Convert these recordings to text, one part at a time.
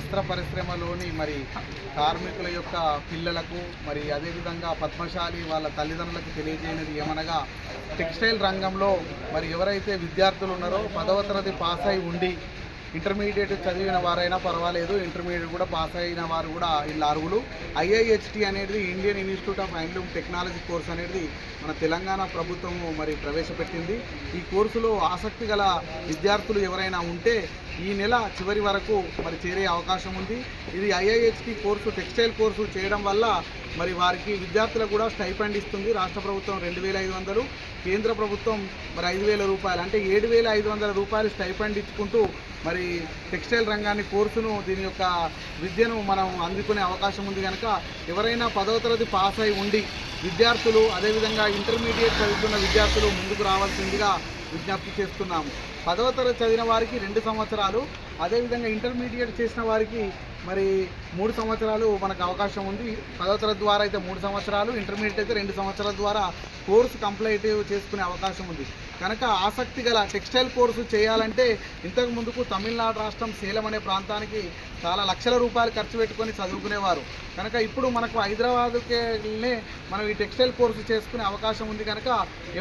వస్త్ర పరిశ్రమలోని మరి కార్మికుల యొక్క పిల్లలకు మరి అదేవిధంగా పద్మశాలి వాళ్ళ తల్లిదండ్రులకు తెలియజేయనిది ఏమనగా టెక్స్టైల్ రంగంలో మరి ఎవరైతే విద్యార్థులు ఉన్నారో పదవ తరగతి పాస్ అయి ఉండి ఇంటర్మీడియట్ చదివిన వారైనా పర్వాలేదు ఇంటర్మీడియట్ కూడా పాస్ అయిన వారు కూడా వీళ్ళు అర్హులు ఐఐహెచ్టి అనేది Indian Institute of Handloom Technology course అనేది మన తెలంగాణ ప్రభుత్వము మరి ప్రవేశపెట్టింది. ఈ కోర్సులో ఆసక్తి గల విద్యార్థులు ఎవరైనా ఉంటే ఈ నెల చివరి వరకు మరి చేరే అవకాశం ఉంది. ఇది ఐఐహెచ్టి కోర్సు టెక్స్టైల్ కోర్సు చేయడం వల్ల మరి వారికి విద్యార్థులకు కూడా స్టైపెండ్ ఇస్తుంది. రాష్ట్ర ప్రభుత్వం రెండు వేల ఐదు వందలు కేంద్ర ప్రభుత్వం మరి ఐదు వేల రూపాయలు అంటే ఏడు వేల ఐదు వందల రూపాయలు స్టైపెండ్ ఇచ్చుకుంటూ మరి టెక్స్టైల్ రంగాన్ని కోర్సును దీని యొక్క విద్యను మనం అందుకునే అవకాశం ఉంది కనుక ఎవరైనా పదవ తరగతి పాస్ అయి ఉండి విద్యార్థులు అదేవిధంగా ఇంటర్మీడియట్ చదువుతున్న విద్యార్థులు ముందుకు రావాల్సిందిగా విజ్ఞప్తి చేస్తున్నాము. పదవ తరగతి చదివిన వారికి రెండు సంవత్సరాలు అదేవిధంగా ఇంటర్మీడియట్ చేసిన వారికి మరి మూడు సంవత్సరాలు మనకు అవకాశం ఉంది. పదవ తరగతి ద్వారా అయితే మూడు సంవత్సరాలు ఇంటర్మీడియట్ అయితే రెండు సంవత్సరాల ద్వారా కోర్సు కంప్లీట్ చేసుకునే అవకాశం ఉంది. కనుక ఆసక్తి గల టెక్స్టైల్ కోర్సు చేయాలంటే ఇంతకు ముందుకు తమిళనాడు రాష్ట్రం సేలం అనే ప్రాంతానికి చాలా లక్షల రూపాయలు ఖర్చు పెట్టుకొని చదువుకునేవారు. కనుక ఇప్పుడు మనకు హైదరాబాద్కే మనం ఈ టెక్స్టైల్ కోర్సు చేసుకునే అవకాశం ఉంది కనుక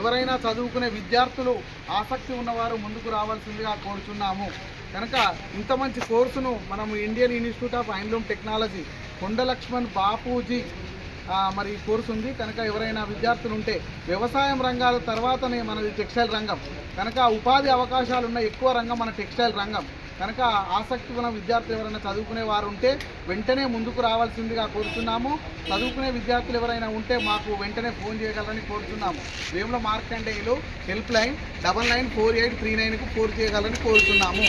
ఎవరైనా చదువుకునే విద్యార్థులు ఆసక్తి ఉన్నవారు ముందుకు రావాల్సిందిగా కోరుచున్నాము. కనుక ఇంత మంచి కోర్సును మనము Indian Institute of Handloom Technology Konda Laxman Bapuji మరి కోర్సు ఉంది. కనుక ఎవరైనా విద్యార్థులు ఉంటే వ్యవసాయం రంగాల తర్వాతనే మనది టెక్స్టైల్ రంగం. కనుక ఉపాధి అవకాశాలు ఉన్న ఎక్కువ రంగం మన టెక్స్టైల్ రంగం. కనుక ఆసక్తి ఉన్న విద్యార్థులు ఎవరైనా చదువుకునే వారు ఉంటే వెంటనే ముందుకు రావాల్సిందిగా కోరుతున్నాము. చదువుకునే విద్యార్థులు ఎవరైనా ఉంటే మాకు వెంటనే ఫోన్ చేయగలరని కోరుతున్నాము. Vemula Markandeyulu help line double nine four eight three నైన్కు phone చేయగలరని కోరుతున్నాము.